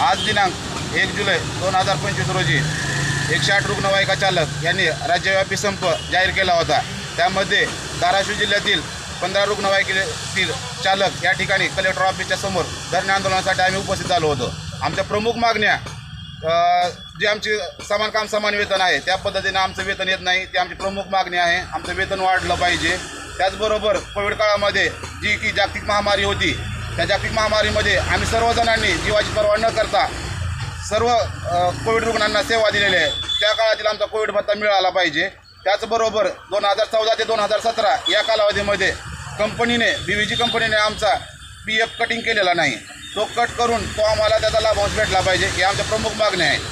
आज दिनांक एक जुलै दोन हजार पंचवीस रोजी एकशे आठ रुग्णवाहिका चालक यांनी राज्यव्यापी संप जाहीर केला होता. त्यामध्ये धाराशिव जिल्ह्यातील पंधरा रुग्णवाहिकेतील चालक या ठिकाणी कलेक्टर ऑफिसच्या समोर धरणे आंदोलनासाठी आम्ही उपस्थित झालो होतो. आमच्या प्रमुख मागण्या जी आमची समान काम समान वेतन आहे त्या पद्धतीनं आमचं वेतन येत नाही. ती आमची प्रमुख मागणी आहे. आमचं वेतन वाढलं पाहिजे. त्याचबरोबर कोविड काळामध्ये जी की जागतिक महामारी होती त्या जागतिक महामारीमध्ये आम्ही सर्वजणांनी जीवाची पर्वा न करता सर्व कोविड रुग्णांना सेवा दिलेली आहे. त्या काळातील आमचा कोविड भत्ता मिळाला पाहिजे. त्याचबरोबर दोन हजार चौदा ते दोन हजार सतरा या कालावधीमध्ये कंपनीने बी व्ही जी कंपनीने आमचा पी एफ कटिंग केलेला नाही. तो कट करून तो आम्हाला त्याचा लाभांश भेटला पाहिजे ही आमच्या प्रमुख मागण्या आहेत.